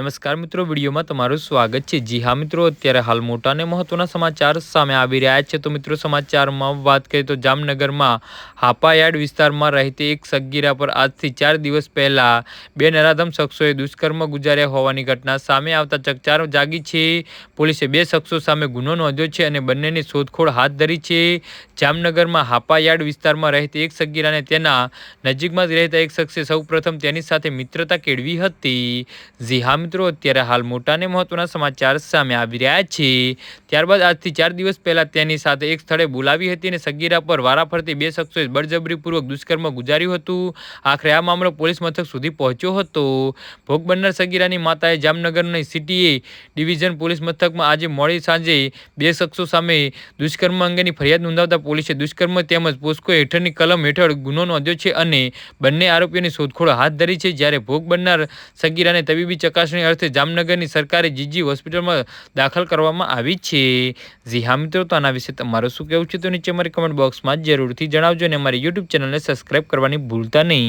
નમસ્કાર મિત્રો, વિડીયોમાં તમારું સ્વાગત છે. જી હા મિત્રો, અત્યારે હાલ મોટા અને મહત્વના સમાચાર સામે આવી રહ્યા છે. તો મિત્રો, સમાચારમાં વાત કરીએ તો જામનગરમાં હાપાયાર્ડ વિસ્તારમાં રહેતી એક સગીરા પર આજથી ચાર દિવસ પહેલાં બે નરાધમ શખ્સોએ દુષ્કર્મ ગુજાર્યા હોવાની ઘટના સામે આવતા ચકચાર જાગી છે. પોલીસે બે શખ્સો સામે ગુનો નોંધ્યો છે અને બંનેની શોધખોળ હાથ ધરી છે. જામનગરમાં હાપાયાર્ડ વિસ્તારમાં રહેતી એક સગીરાને તેના નજીકમાં જ રહેતા એક શખ્સે સૌપ્રથમ તેની સાથે મિત્રતા કેળવી હતી. જી હા મિત્રો, અત્યારે હાલ મોટા અને મહત્વના સમાચાર સામે આવી રહ્યા છે. ત્યારબાદ આજથી ચાર દિવસ પહેલા તેની સાથે એક સ્થળે બોલાવી હતી અને સગીરા પર વારાફરતી બે શખ્સોએ બળજબરીપૂર્વક દુષ્કર્મ ગુજાર્યું હતું. આખરે આ મામલો પોલીસ મથક સુધી પહોંચ્યો હતો. ભોગ બનનાર સગીરાની માતાએ જામનગરની સિટીએ ડિવિઝન પોલીસ મથકમાં આજે મોડી સાંજે બે શખ્સો સામે દુષ્કર્મ અંગેની ફરિયાદ નોંધાવતા પોલીસે દુષ્કર્મ તેમજ પોસ્કો હેઠળની કલમ હેઠળ ગુનો નોંધ્યો છે અને બંને આરોપીઓની શોધખોળ હાથ ધરી છે. જ્યારે ભોગ બનનાર સગીરાને તબીબી ચકાસણી અર્થે જામનગરની સરકારી જીજી હોસ્પિટલમાં દાખલ કરવામાં આવી છે. જી હા મિત્રો, તો આના વિશે તમારું શું કહેવું છે તો નીચે અમારી કમેન્ટ બોક્સમાં જરૂરથી જણાવજો અને અમારી યુટ્યુબ ચેનલને સબસ્ક્રાઈબ કરવાની ભૂલતા નહીં.